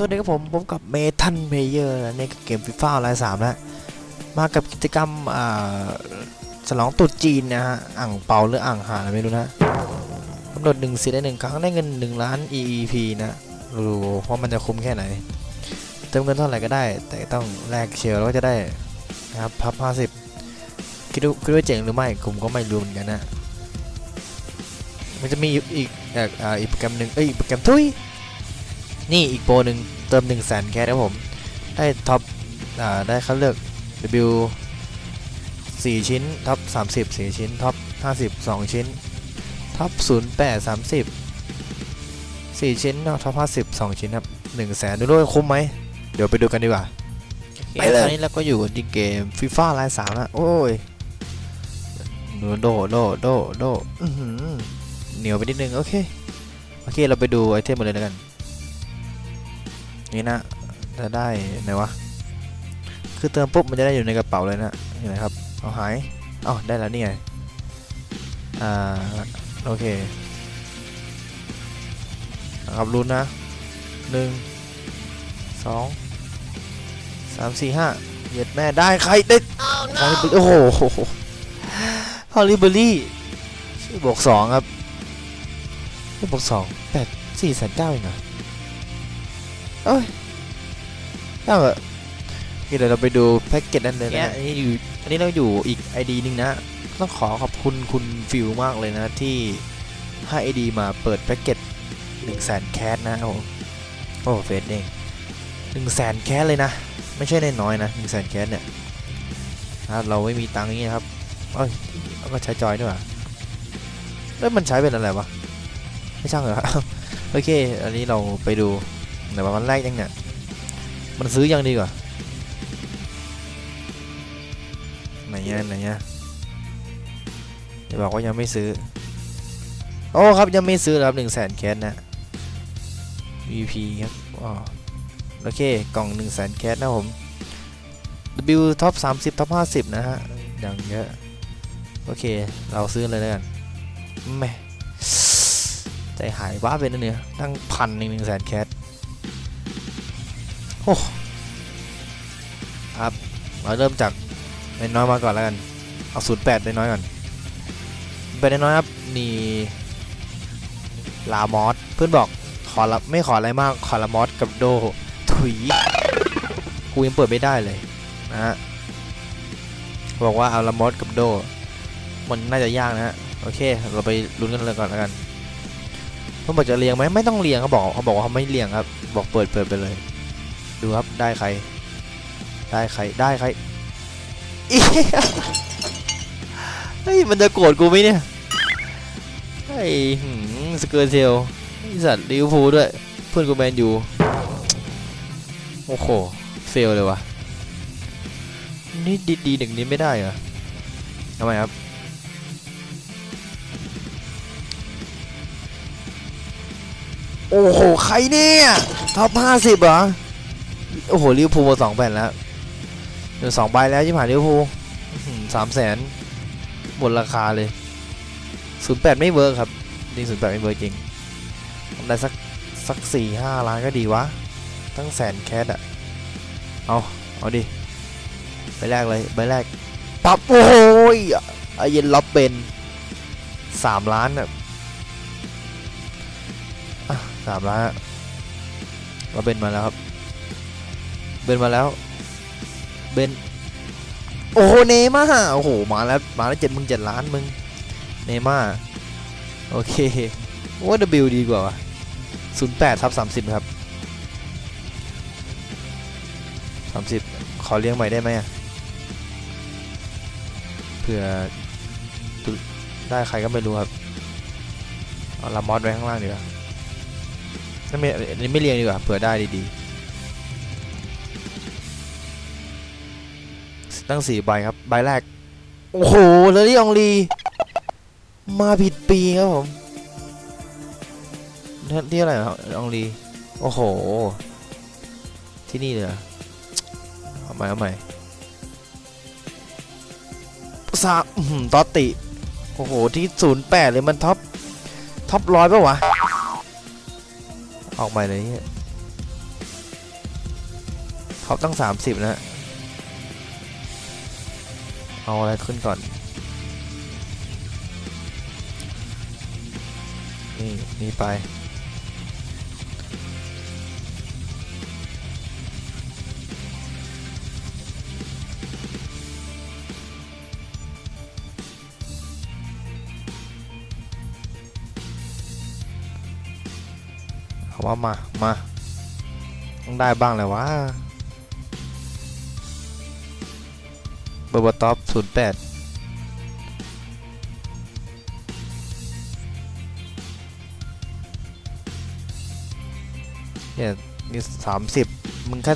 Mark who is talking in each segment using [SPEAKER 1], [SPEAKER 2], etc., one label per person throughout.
[SPEAKER 1] สวัสดีครับผมผมกับเมทันเพเยอร์ในเกมฟีฟ่าออนไลน์สามแล้วมากับกิจกรรมฉลองตรุษจีนนะฮะอ่างเปาหรืออ่างหาอะไรไม่รู้นะกำหนดหนึ่งสิทธิ์ได้หนึ่งครั้งได้เงินหนึ่งล้าน EEP นะรู้ว่ามันจะคุ้มแค่ไหนเติมเงินเท่าไหร่ก็ได้ แต่ต้องแลกเชลแล้วก็จะได้นะครับพับห้าสิบคิดดูคิดว่าเจ๋งหรือไม่ผมก็ไม่รู้เหมือนกันนะมันจะมีอีกอีกอีกโปรแกรมหนึ่งเอ้ยอีกโปรแกรมทุย นี่อีกโปรหนึ่งเติม1 0 0 0 0แสนแคสครับผม ได้ท็อปอ่าได้เขาเลือก W 4 ชิ้น ท็อป 30 4 ชิ้น ท็อป 50 2 ชิ้น ท็อป 08 30 4 ชิ้นท็อป 50 2 ชิ้นครับ1 0 0 0 0แสนดูด้วยคุ้มไหม เดี๋ยวไปดูกันดีกว่าไปเลยคราวนี้เราก็อยู่ที่เกมฟีฟ่าไลน์สามนะโอ้ยโดโดโดโดโดอื้อหือเหนียวไปนิดนึง โอเค โอเค เราไปดูไอเทมหมดเลยแล้วกัน นี่นะจะได้ไหนวะคือเติมปุ๊บมันจะได้อยู่ในกระเป๋าเลยนะเห็นไหมครับเอาหายเอาได้แล้วนี่ไงอ่าโอเคนะครับรุนนะหนึ่งสองสามสี่ห้าเหยียดแม่ได้ใครได้ฮอลลีเบอรี่โอ้โหฮอลลีเบอรี่ชื่อบวกสองครับชื่อบวกสองแปดสี่แสนเก้าเองเหรอ เอ้ยได้เหรอโอเคเดี๋ยวเราไปดูแพ็กเกจนั้นเลยนะอันนี้อยู่อันนี้เราอยู่อีก ID หนึงนะ ต้องขอขอบคุณคุณฟิลมากเลยนะที่ให้ ID มาเปิดแพ็กเกจ1 0 0 0 0แสนแคสนะครับผมโอ้เฟสเอง1 0 0 0 0แสนแคสเลยนะ ไม่ใช่น้อยๆนะ1 0 0 0 0แสนแคสเนี่ยถ้าเราไม่มีตังค์อย่างนี้ครับเอ้ยเราก็ใช้จอยด้วยแล้วมันใช้เป็นอะไรวะ ไม่ช่างเหรอโอเค อันนี้เราไปดู แต่ว่ามันแรกยังเนี่ยมันซื้อยังดีกว่าไหนเงี้ยไหนเงี้ยจะบอกว่ายังไม่ซื้อ โอ้ครับยังไม่ซื้อครับหนึ่งแสนแคสนะ VP ครับอ๋อโอเคกล่องหนึ่งแสนแคสนะผม W ท็อป30ท็อป50 นะฮะอย่างเยอะ โอเค เราซื้อเลยแล้วกันแม่ใจหายว้าเป็นเนี่ยตั้งพันหนึ่งหนึ่งแสนแคส อ้ครับเราเริ่มจากน้อยมาก่อนแล้วกัน เอาศูนย์แปดน้อยก่อนแปดน้อยครับนี่ลามอสเพื่อนบอกขอละไม่ขออะไรมากขอลามอสกับโดถุยกูยังเปิดไม่ได้เลยนะฮะบอกว่าเอาลามอสกับโด มันน่าจะยากนะฮะโอเค เราไปลุ้นกันเลยก่อนแล้วกันเพื่อนบอกจะเรียงไหมไม่ต้องเรียงเขาบอกเขาบอกว่าเขาไม่เรียงครับ บอกเปิดเปิดไปเลย ดูครับ ได้ใคร ได้ใคร ได้ใครอีเฮ้ย มันจะโกรธกูไหมเนี่ยไอ้หืมสเกอร์เทลสัตว์ลิวพูด้วย เพื่อนกูแมนอยู่ โอ้โห เฟลเลยวะนี่ดีดีหนึ่งนี้ไม่ได้เหรอทำไมครับโอ้โห ใครเนี่ย ท็อปห้าสิบเหรอ โอ้โหลิเวอร์พูลมาสองแผ่นแล้วเดี๋ยวสองใบแล้วยิ่งผ่านลิเวอร์พูลสามแสนหมดราคาเลยศูนย์แปดไม่เวิร์กครับจริงศูนย์แปดไม่เวิร์กจริงทำได้สักสักสี่ห้าล้านก็ดีวะ ตั้งแสนแคสอะเอา เอาดิใบแรกเลยใบแรกปั๊บโอ้ยไอเย็นล็อบเบนสามล้านอะสามล้านอะล็อบเบนมาแล้วครับ เบนมาแล้ว เบน โอ้โห เนม่าโอ้โห มาแล้ว มาแล้วเจ็ดมึงเจ็ดล้านมึง เนม่า โอเคว่า W ดีกว่าศูนย์แปดทับสามสิบครับสามสิบขอเลี้ยงใหม่ได้ไหมเผื่อได้ใครก็ไม่รู้ครับ เอาลามอสไว้ข้างล่างดีกว่าไม่อันนี้ไม่เลี้ยงดีกว่าเผื่อได้ดีๆ ตั้งสี่ใบครับ ใบแรก โอ้โหเลลี่องลี มาผิดปีครับผมที่ที่อะไรครับองลี โอ้โห ที่นี่เลยเหรอาใหม่เอาใหม่สามตอติ โอ้โห ที่ศูนย์แปดเลยมันท็อป ท็อปร้อยปะวะ ออกใหม่เลยเนี่ยเขาตั้ง30นะฮะ เอาอะไรขึ้นก่อน นี่ นี่ไปเขาว่ามา มา ต้องได้บ้างแหละวะ เบอร์บท็อปศูนย์แปดเนี่ยนี่สามสิบมึงแค่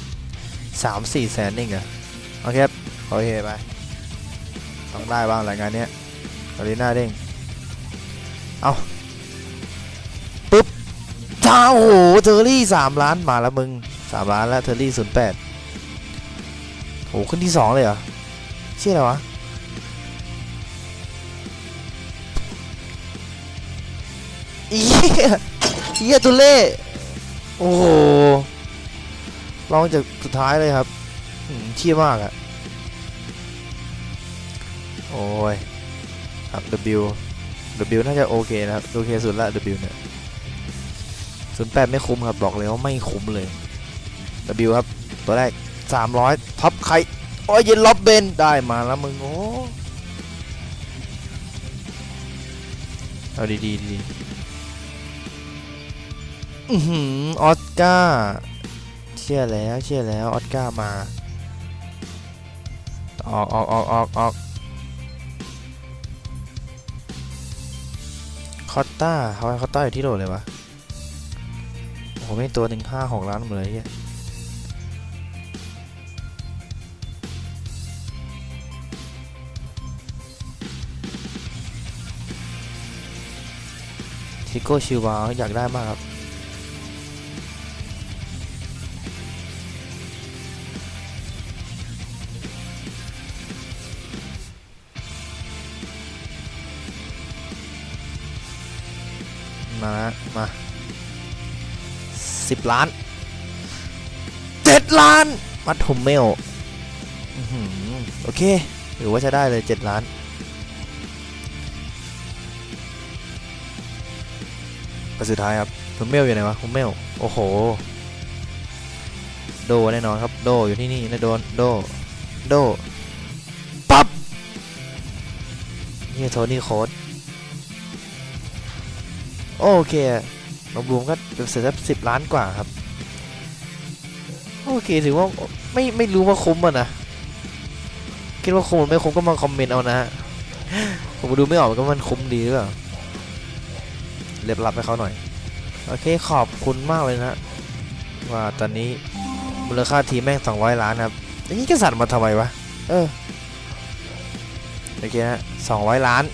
[SPEAKER 1] สามสี่แสนเองเหรอโอเคครับโอเคไปต้องได้บ้างแหละงานเนี้ยกาลีน่าเด้งเอาปึ๊บจ้าโอ้โหเทอร์รี่สามล้านมาแล้วมึงสามล้านแล้วเทอร์รี่ศูนย์แปดโหขึ้นที่สองเลยเหรอ ชื่ออะไรวะอีเหี้ยตุเล่โอ้โหลองจากสุดท้ายเลยครับเชี่ยมากอะโอ้ยครับ W W น่าจะโอเคนะครับ โอเคสุดละ W เนี่ยศูนย์แปดไม่คุ้มครับ บอกเลยว่าไม่คุ้มเลย W ครับ ตัวแรกสามร้อยท็อปใคร อ้ยเย็นล็อบเบนได้มาแล้วมึงโอ้เอาดีดีดีอือหือออสการ์เชื่อแล้วเชื่อแล้วออสการ์มาออกออกออกออกออกคอตต้าเขาให้คอตต้าอยู่ที่โหลเลยวะโอ้โหไม่ตัวหนึ่งห้าหกล้านหมดเลยเหี้ย ทิโก้ชิวาอยากได้มากครับ มาละมาสิบล้านเจ็ดล้าน มัดทมเมลโอเค หรือว่าจะได้เลยเจ็ดล้าน สุดท้ายครับทุมเมลอยู่ไหนวะทุมเมลโอ้โห โดแน่นอนครับโดอยู่ที่นี่นะโดนโดโดปั๊บนี่โทนี่โค้ดโอเครวมๆก็เสร็จแล้วสิบล้านกว่าครับ โอเคถือว่าไม่ไม่รู้ว่าคุ้มอะนะคิดว่าคุ้มหรือไม่คุ้มก็มาคอมเมนต์เอานะฮะผมดูไม่ออกก็มันคุ้มดีหรือเปล่า เรียบรับให้เขาหน่อย โอเคขอบคุณมากเลยนะ ว่าตอนนี้มูลค่าทีมแม่งสองร้อยล้านครับอย่างนี้จะสั่นมาทำไมวะ เออ โอเคฮะสองร้อยล้าน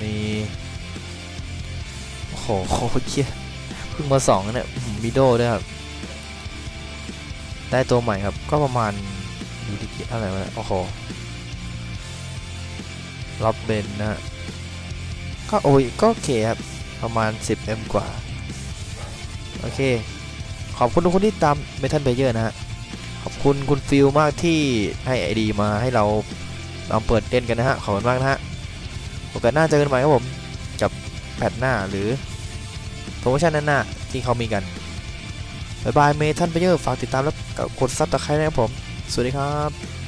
[SPEAKER 1] มีโอ้โหโคตรเชี่ยเพิ่งมาสองเนี่ยอื้อหือมีโดด้วยครับ ได้ตัวใหม่ครับ ก็ประมาณอยู่ที่กี่อะไรวะเนี่ยโอ้โหล็อบเบนนะฮะก็โอ้ยก็โอเคครับ ประมาณ 10M กว่า โอเค ขอบคุณทุกคนที่ตามเมทัลเบเยอร์นะฮะ ขอบคุณคุณฟิลมากที่ให้ไอดีมาให้เราลองเปิดเล่นกันนะฮะ ขอบคุณมากนะฮะโอกาสหน้าเจอกันใหม่ครับผม กับแพทหน้าหรือโปรโมชั่นนั้นน่ะที่เขามีกันบายบายเมทัลเบเยอร์ฝากติดตามแล้วกดซับตะไคร้นะครับผม สวัสดีครับ